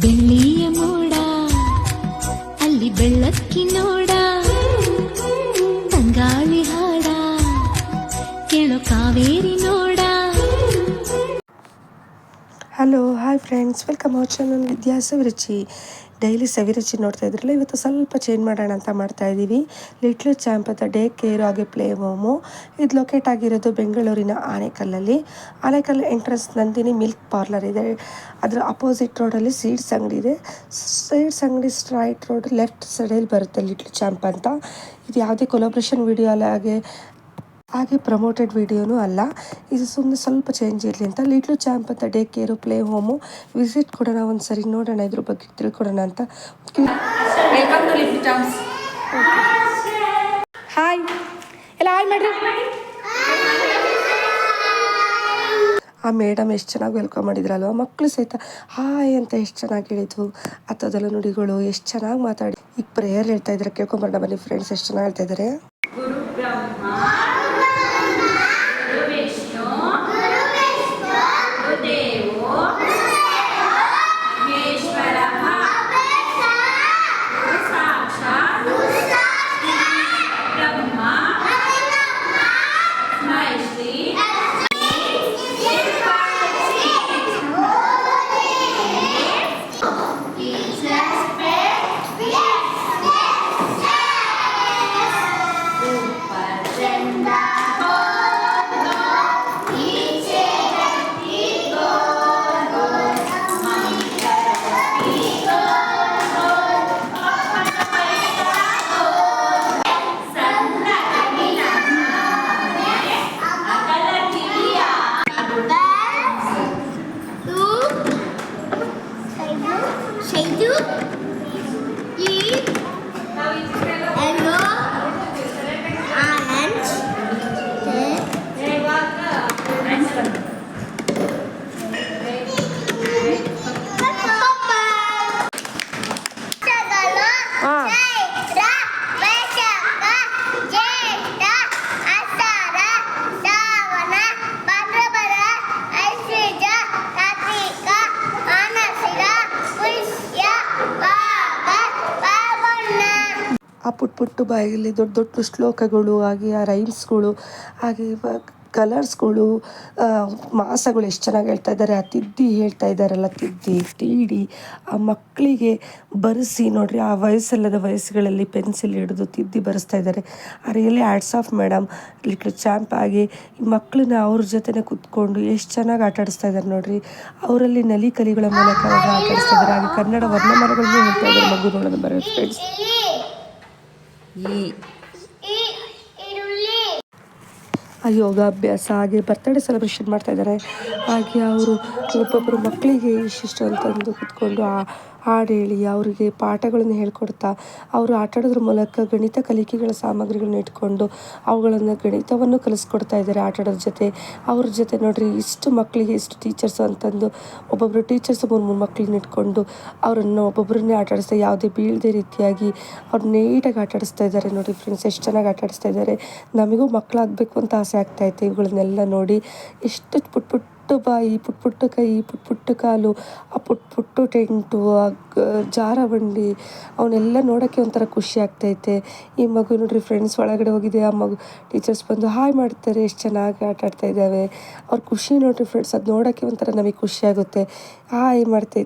ಬೆಳ್ಳಿಯ ಮೋಡ ಅಲ್ಲಿ ಬೆಳ್ಳಕ್ಕಿ ನೋಡ hello, hi friends welcome our channel Vidya Saviruchi daily Saviruchi ನೋಡ್ತಾ ಇದ್ರಲ್ಲ, ಇವತ್ತು ಸ್ವಲ್ಪ ಚೇಂಜ್ ಮಾಡೋಣ ಅಂತ ಮಾಡ್ತಾ ಇದ್ದೀವಿ ಲಿಟ್ಲ್ ಚಾಂಪ್ ಅಂತ ಡೇ ಕೇರ್ ಹಾಗೆ ಪ್ಲೇ ಹೋಮು ಇದು ಲೊಕೇಟ್ ಆಗಿರೋದು ಬೆಂಗಳೂರಿನ ಆನೆಕಲ್ಲಲ್ಲಿ. Anekal entrance Nandini milk parlour ಇದೆ. ಅದರ ಅಪೋಸಿಟ್ ರೋಡಲ್ಲಿ ಸೀಡ್ಸ್ ಅಂಗಡಿ ಇದೆ. ಸೀಡ್ಸ್ ಅಂಗಡಿ ಸ್ಟ್ರೈಟ್ ರೋಡ್ ಲೆಫ್ಟ್ ಸೈಡಲ್ಲಿ ಬರುತ್ತೆ ಲಿಟ್ಲ್ ಚಾಂಪ್ ಅಂತ. ಇದು ಯಾವುದೇ ಕೊಲಾಬ್ರೇಷನ್ ವಿಡಿಯೋ ಅಲ್ಲ ಹಾಗೆ ಹಾಗೆ ಪ್ರಮೋಟೆಡ್ ವಿಡಿಯೋನೂ ಅಲ್ಲ. ಇದು ಸುಮ್ಮನೆ ಸ್ವಲ್ಪ ಚೇಂಜ್ ಇರಲಿ ಅಂತ. ಲಿಟ್ಲು ಚಾಂಪ್ ಅಂತ day care play home visit ಕೊಡೋಣ ಒಂದು ಸರಿ ನೋಡೋಣ ಇದ್ರ ಬಗ್ಗೆ ತಿಳ್ಕೊಡೋಣ ಅಂತ. ಹಾಯ್ ಎಲ್ಲ ಹಾಯ್ ಮಾಡ್ರಿ. ಆ ಮೇಡಮ್ ಎಷ್ಟು ಚೆನ್ನಾಗಿ ವೆಲ್ಕಮ್ ಮಾಡಿದ್ರಲ್ವ? ಮಕ್ಕಳು ಸಹಿತ ಹಾಯ್ ಅಂತ ಎಷ್ಟು ಚೆನ್ನಾಗಿ ಹೇಳಿದ್ವು ಹತ್ತದಲ್ಲ ನುಡಿಗಳು ಎಷ್ಟು ಚೆನ್ನಾಗಿ ಮಾತಾಡಿ ಈಗ ಪ್ರೇಯರ್ ಹೇಳ್ತಾ ಇದ್ದಾರೆ ಕೇಳ್ಕೊಂಬರೋಣ ಬನ್ನಿ ಫ್ರೆಂಡ್ಸ್ ಎಷ್ಟು ಚೆನ್ನಾಗಿ ಹೇಳ್ತಾ ಇದ್ದಾರೆ 嘿，嘟。ಆ ಪುಟ್ ಪುಟ್ಟ ಬಾಯಲ್ಲಿ ದೊಡ್ಡ ದೊಡ್ಡ ಶ್ಲೋಕಗಳು, ಹಾಗೆ ಆ ರೈಮ್ಸ್ಗಳು ಹಾಗೆ ಕಲರ್ಸ್ಗಳು ಮಾಸಗಳು ಎಷ್ಟು ಚೆನ್ನಾಗಿ ಹೇಳ್ತಾ ಇದ್ದಾರೆ ಆ ತಿದ್ದಿ ಹೇಳ್ತಾ ಇದ್ದಾರಲ್ಲ ತಿದ್ದಿ ತೀಡಿ ಆ ಮಕ್ಕಳಿಗೆ ಬರೆಸಿ ನೋಡ್ರಿ, ಆ ವಯಸ್ಸಲ್ಲದ ವಯಸ್ಸುಗಳಲ್ಲಿ ಪೆನ್ಸಿಲ್ ಹಿಡಿದು ತಿದ್ದಿ ಬರೆಸ್ತಾ ಇದ್ದಾರೆ ಆ really hats off madam little champ ಆಗಿ ಈ ಮಕ್ಕಳನ್ನ ಅವ್ರ ಜೊತೆನೇ ಕೂತ್ಕೊಂಡು ಎಷ್ಟು ಚೆನ್ನಾಗಿ ಆಟ ಆಡಿಸ್ತಾ ಇದ್ದಾರೆ ನೋಡ್ರಿ. ಅವರಲ್ಲಿ ನಲಿ ಕಲಿಗಳ ಮೂಲಕ ಆಟ ಆಡಿಸ್ತಾ ಇದ್ದಾರೆ ಹಾಗೆ ಕನ್ನಡ ವರ್ಣಮರಗಳನ್ನೂ ಹೇಳ್ತಾ ಇದ್ದಾರೆ ಮಗು ನೋಡೋದು ಫ್ರೆಂಡ್ಸ್ ಆ ಯೋಗಾಭ್ಯಾಸ ಹಾಗೆ ಬರ್ತಡೇ ಸೆಲೆಬ್ರೇಷನ್ ಮಾಡ್ತಾ ಇದ್ದಾರೆ. ಹಾಗೆ ಅವರು ಒಬ್ಬೊಬ್ಬರು ಮಕ್ಕಳಿಗೆ ಇಷ್ಟಿಷ್ಟು ಅಂತಂದು ಕೂತ್ಕೊಂಡು ಆ ಹಾಡು ಹೇಳಿ ಅವರಿಗೆ ಪಾಠಗಳನ್ನು ಹೇಳ್ಕೊಡ್ತಾ, ಅವರು ಆಟಾಡೋದ್ರ ಮೂಲಕ ಗಣಿತ ಕಲಿಕೆಗಳ ಸಾಮಗ್ರಿಗಳನ್ನ ಇಟ್ಕೊಂಡು ಅವುಗಳನ್ನು ಗಣಿತವನ್ನು ಕಲಿಸ್ಕೊಡ್ತಾ ಇದ್ದಾರೆ ಆಟಾಡೋದ್ರ ಜೊತೆ. ಅವ್ರ ಜೊತೆ ನೋಡಿರಿ, ಇಷ್ಟು ಮಕ್ಕಳಿಗೆ ಇಷ್ಟು ಟೀಚರ್ಸ್ ಅಂತಂದು ಒಬ್ಬೊಬ್ಬರು ಟೀಚರ್ಸ್ ಮೂರು ಮೂರು ಮಕ್ಕಳನ್ನ ಇಟ್ಕೊಂಡು ಅವರನ್ನು ಒಬ್ಬೊಬ್ಬರನ್ನೇ ಆಟಾಡಿಸ್ತಾ, ಯಾವುದೇ ಬೀಳದೆ ರೀತಿಯಾಗಿ ಅವ್ರು ನೀಟಾಗಿ ಆಟಾಡಿಸ್ತಾ ಇದ್ದಾರೆ ನೋಡಿ ಫ್ರೆಂಡ್ಸ್ ಎಷ್ಟು ಚೆನ್ನಾಗಿ ಆಟಾಡಿಸ್ತಾ ಇದ್ದಾರೆ. ನಮಗೂ ಮಕ್ಕಳಾಗಬೇಕು ಅಂತ ಆಸೆ ಆಗ್ತಾ ಇತ್ತು ಇವುಗಳನ್ನೆಲ್ಲ ನೋಡಿ. ಎಷ್ಟು ಪುಟ್ ಪುಟ್ಟು ಬಾಯಿ, ಪುಟ್ ಪುಟ್ಟ ಕೈ, ಪುಟ್ ಪುಟ್ಟ ಕಾಲು, ಆ ಪುಟ್ ಪುಟ್ಟು ಟೆಂಟು, ಆ ಜಾರ ಜಾರಬಂಡಿ ಅವನ್ನೆಲ್ಲ ನೋಡೋಕ್ಕೆ ಒಂಥರ ಖುಷಿ ಆಗ್ತೈತೆ. ಈ ಮಗು ನೋಡ್ರಿ ಫ್ರೆಂಡ್ಸ್ ಒಳಗಡೆ ಹೋಗಿದೆ, ಆ ಮಗು ಟೀಚರ್ಸ್ ಬಂದು ಹಾಯ್ ಮಾಡ್ತಾರೆ, ಎಷ್ಟು ಚೆನ್ನಾಗಿ ಆಟ ಆಡ್ತಾ ಇದ್ದಾವೆ. ಅವ್ರ ಖುಷಿ ನೋಡ್ರಿ ಫ್ರೆಂಡ್ಸ್ ಅದು ನೋಡೋಕ್ಕೆ ಒಂಥರ ನಮಗೆ ಖುಷಿ ಆಗುತ್ತೆ. ಹಾಯ್ ಮಾಡ್ತಾ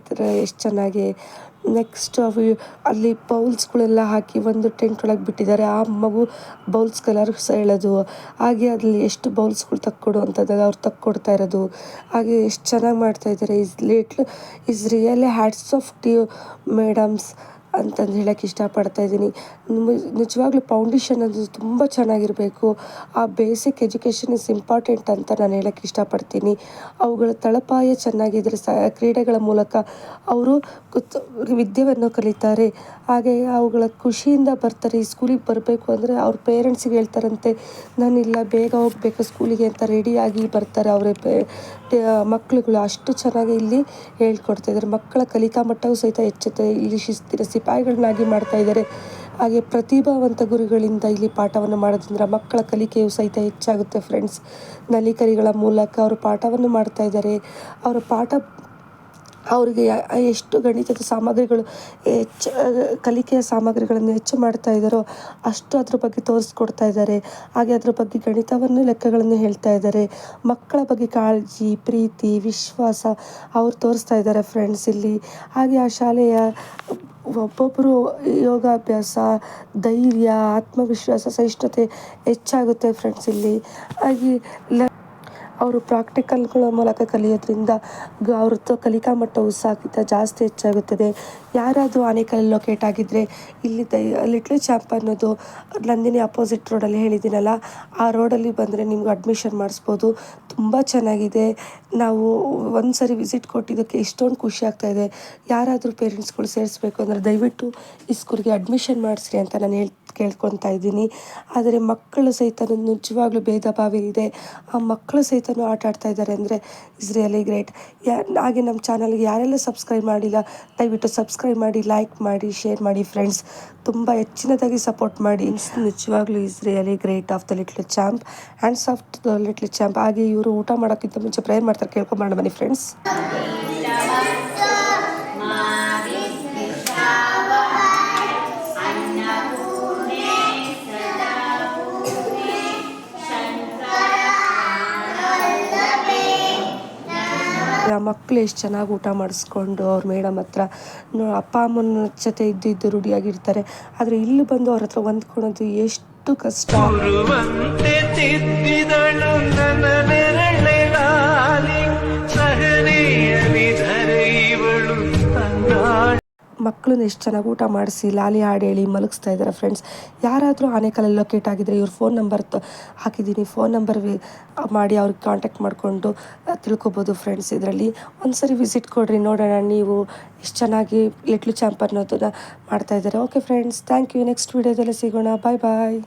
ಎಷ್ಟು ಚೆನ್ನಾಗಿ. ನೆಕ್ಸ್ಟ್ ಅಲ್ಲಿ ಬೌಲ್ಸ್ಗಳೆಲ್ಲ ಹಾಕಿ ಒಂದು ಟೆಂಟ್ ಒಳಗೆ ಬಿಟ್ಟಿದ್ದಾರೆ. ಆ ಮಗು ಬೌಲ್ಸ್ ಕಲರ್ ಹೇಳೋದು ಹಾಗೆ ಅಲ್ಲಿ ಎಷ್ಟು ಬೌಲ್ಸ್ಗಳು ತಕ್ಕೊಡು ಅಂತಂದಾಗ ಅವ್ರು ತಕ್ಕೊಡ್ತಾ ಇರೋದು. ಹಾಗೆ ಎಷ್ಟು ಚೆನ್ನಾಗಿ ಮಾಡ್ತಾ ಇದ್ದಾರೆ. Is little is really hats off to madams ಅಂತಂದು ಹೇಳಕ್ಕೆ ಇಷ್ಟಪಡ್ತಾ ಇದ್ದೀನಿ. ನಿಜವಾಗ್ಲೂ ಫೌಂಡೇಶನ್ ಅದು ತುಂಬ ಚೆನ್ನಾಗಿರಬೇಕು. ಆ ಬೇಸಿಕ್ ಎಜುಕೇಷನ್ ಇಸ್ ಇಂಪಾರ್ಟೆಂಟ್ ಅಂತ ನಾನು ಹೇಳಕ್ಕೆ ಇಷ್ಟಪಡ್ತೀನಿ. ಅವುಗಳ ತಳಪಾಯ ಚೆನ್ನಾಗಿದ್ದರೆ ಸ, ಕ್ರೀಡೆಗಳ ಮೂಲಕ ಅವರು ವಿದ್ಯೆಯನ್ನು ಕಲಿತಾರೆ. ಹಾಗೆ ಅವುಗಳ ಖುಷಿಯಿಂದ ಬರ್ತಾರೆ, ಈ ಸ್ಕೂಲಿಗೆ ಬರಬೇಕು ಅಂದರೆ ಅವ್ರ ಪೇರೆಂಟ್ಸಿಗೆ ಹೇಳ್ತಾರಂತೆ ನಾನಿಲ್ಲ ಬೇಗ ಹೋಗಬೇಕು ಸ್ಕೂಲಿಗೆ ಅಂತ ರೆಡಿಯಾಗಿ ಬರ್ತಾರೆ ಅವರೇ ಪೇ ಮಕ್ಕಳುಗಳು ಅಷ್ಟು ಚೆನ್ನಾಗಿ ಇಲ್ಲಿ ಹೇಳ್ಕೊಡ್ತಾಯಿದ್ದಾರೆ ಮಕ್ಕಳ ಕಲಿಕಾ ಮಟ್ಟವೂ ಸಹಿತ ಹೆಚ್ಚುತ್ತೆ. ಇಲ್ಲಿ ಶಿಸ್ತಿನ ಸಿಪಾಯಿಗಳನ್ನಾಗಿ ಮಾಡ್ತಾ ಇದ್ದಾರೆ. ಹಾಗೆ ಪ್ರತಿಭಾವಂತ ಗುರುಗಳಿಂದ ಇಲ್ಲಿ ಪಾಠವನ್ನು ಮಾಡೋದ್ರಿಂದ ಮಕ್ಕಳ ಕಲಿಕೆಯು ಸಹಿತ ಹೆಚ್ಚಾಗುತ್ತೆ ಫ್ರೆಂಡ್ಸ್ ನಲಿಕರಿಗಳ ಮೂಲಕ ಅವರು ಪಾಠವನ್ನು ಮಾಡ್ತಾ ಇದ್ದಾರೆ. ಅವರ ಪಾಠ ಅವರಿಗೆ ಎಷ್ಟು ಗಣಿತದ ಸಾಮಗ್ರಿಗಳು ಹೆಚ್ಚು, ಕಲಿಕೆಯ ಸಾಮಗ್ರಿಗಳನ್ನು ಹೆಚ್ಚು ಮಾಡ್ತಾ ಇದ್ದಾರೋ ಅಷ್ಟು ಅದ್ರ ಬಗ್ಗೆ ತೋರಿಸ್ಕೊಡ್ತಾ ಇದ್ದಾರೆ. ಹಾಗೆ ಅದ್ರ ಬಗ್ಗೆ ಗಣಿತವನ್ನು ಲೆಕ್ಕಗಳನ್ನು ಹೇಳ್ತಾ ಇದ್ದಾರೆ. ಮಕ್ಕಳ ಬಗ್ಗೆ ಕಾಳಜಿ, ಪ್ರೀತಿ, ವಿಶ್ವಾಸ ಅವ್ರು ತೋರಿಸ್ತಾ ಇದ್ದಾರೆ ಫ್ರೆಂಡ್ಸ್ ಇಲ್ಲಿ. ಹಾಗೆ ಆ ಶಾಲೆಯ ಒಬ್ಬೊಬ್ಬರು ಯೋಗಾಭ್ಯಾಸ ಧೈರ್ಯ ಆತ್ಮವಿಶ್ವಾಸ ಸಹಿಷ್ಣುತೆ ಹೆಚ್ಚಾಗುತ್ತೆ ಫ್ರೆಂಡ್ಸ್ ಇಲ್ಲಿ. ಹಾಗೆ ಲ ಅವರು ಪ್ರಾಕ್ಟಿಕಲ್ಗಳ ಮೂಲಕ ಕಲಿಯೋದ್ರಿಂದ ಗ- ಅವ್ರ ಕಲಿಕಾ ಮಟ್ಟ ಉತ್ಸಾಹಿತ ಜಾಸ್ತಿ ಹೆಚ್ಚಾಗುತ್ತದೆ. ಯಾರಾದರೂ ಆನೇಕಲ್ ಲೊಕೇಟ್ ಆಗಿದ್ದರೆ ಇಲ್ಲಿ ಲಿಟ್ಲ್ ಚಾಂಪ್ ಅನ್ನೋದು ನಂದಿನಿ ಅಪೋಸಿಟ್ ರೋಡಲ್ಲಿ ಹೇಳಿದ್ದೀನಲ್ಲ, ಆ ರೋಡಲ್ಲಿ ಬಂದರೆ ನಿಮ್ಗೆ ಅಡ್ಮಿಷನ್ ಮಾಡಿಸ್ಬೋದು. ತುಂಬ ಚೆನ್ನಾಗಿದೆ. ನಾವು ಒಂದು ಸರಿ ವಿಸಿಟ್ ಕೊಟ್ಟಿದ್ದಕ್ಕೆ ಎಷ್ಟೊಂದು ಖುಷಿ ಆಗ್ತಾಯಿದೆ ಯಾರಾದರೂ ಪೇರೆಂಟ್ಸ್ಗಳು ಸೇರಿಸ್ಬೇಕು ಅಂದರೆ ದಯವಿಟ್ಟು ಈ ಸ್ಕೂಲ್ಗೆ ಅಡ್ಮಿಷನ್ ಮಾಡಿಸ್ರಿ ಅಂತ ನಾನು ಹೇಳಿ ಕೇಳ್ಕೊತಾ ಇದ್ದೀನಿ. ಆದರೆ ಮಕ್ಕಳು ಸಹಿತ ನಿಜವಾಗ್ಲೂ ಭೇದ ಭಾವ ಇದೆ. ಆ ಮಕ್ಕಳು ಸಹಿತನೂ ಆಟ ಆಡ್ತಾ ಇದ್ದಾರೆ ಅಂದರೆ ಇಸ್ ರಿಯಲಿ ಗ್ರೇಟ್ ಯಾ, ಹಾಗೆ ನಮ್ಮ ಚಾನಲ್ಗೆ ಯಾರೆಲ್ಲ ಸಬ್ಸ್ಕ್ರೈಬ್ ಮಾಡಿಲ್ಲ, ದಯವಿಟ್ಟು ಸಬ್ಸ್ಕ್ರೈಬ್ ಮಾಡಿ ಲೈಕ್ ಮಾಡಿ ಶೇರ್ ಮಾಡಿ ಫ್ರೆಂಡ್ಸ್ ತುಂಬ ಹೆಚ್ಚಿನದಾಗಿ ಸಪೋರ್ಟ್ ಮಾಡಿ. ನಿಜವಾಗ್ಲೂ is really great of the little champ hands of the little champ ಹಾಗೆ ಇವರು ಊಟ ಮಾಡೋಕ್ಕಿಂತ ಮುಂಚೆ ಪ್ರೇಯರ್ ಮಾಡ್ತಾರೆ ಕೇಳ್ಕೊಂಬರೋಣ ಬನ್ನಿ ಫ್ರೆಂಡ್ಸ್ ಮಕ್ಕಳು ಎಷ್ಟು ಚೆನ್ನಾಗಿ ಊಟ ಮಾಡಿಸ್ಕೊಂಡು ಅವ್ರ ಮೇಡಮ್ ಹತ್ರ ಅಪ್ಪ ಅಮ್ಮನ ಜೊತೆ ಇದ್ದು ಇದ್ದು ರೂಢಿಯಾಗಿರ್ತಾರೆ. ಆದರೆ ಇಲ್ಲಿ ಬಂದು ಅವ್ರ ಹತ್ರ ಹೊಂದ್ಕೊಳೋದು ಎಷ್ಟು ಕಷ್ಟ. ಮಕ್ಕಳನ್ನ ಎಷ್ಟು ಚೆನ್ನಾಗಿ ಊಟ ಮಾಡಿಸಿ, ಲಾಲಿ ಹಾಡು ಹೇಳಿ ಮಲಗಿಸ್ತಾ ಇದ್ದಾರೆ ಫ್ರೆಂಡ್ಸ್ ಯಾರಾದರೂ ಆನೆಕಲ್ಲಲ್ಲಿ ಲೊಕೇಟ್ ಆಗಿದ್ದರೆ ಇವ್ರ ಫೋನ್ ನಂಬರ್ ತ ಹಾಕಿದ್ದೀನಿ. ಫೋನ್ ನಂಬರ್ ಮಾಡಿ ಅವ್ರಿಗೆ ಕಾಂಟ್ಯಾಕ್ಟ್ ಮಾಡಿಕೊಂಡು ತಿಳ್ಕೊಬೋದು ಫ್ರೆಂಡ್ಸ್ ಇದರಲ್ಲಿ. ಒಂದು ಸರಿ ವಿಸಿಟ್ ಕೊಡ್ರಿ, ನೋಡೋಣ ನೀವು ಎಷ್ಟು ಚೆನ್ನಾಗಿ ಲಿಟ್ಲು ಚಾಂಪ್ ಅನ್ನೋದನ್ನು ಮಾಡ್ತಾ ಇದ್ದಾರೆ okay friends thank you next ವೀಡಿಯೋದಲ್ಲಿ ಸಿಗೋಣ. ಬಾಯ್ ಬಾಯ್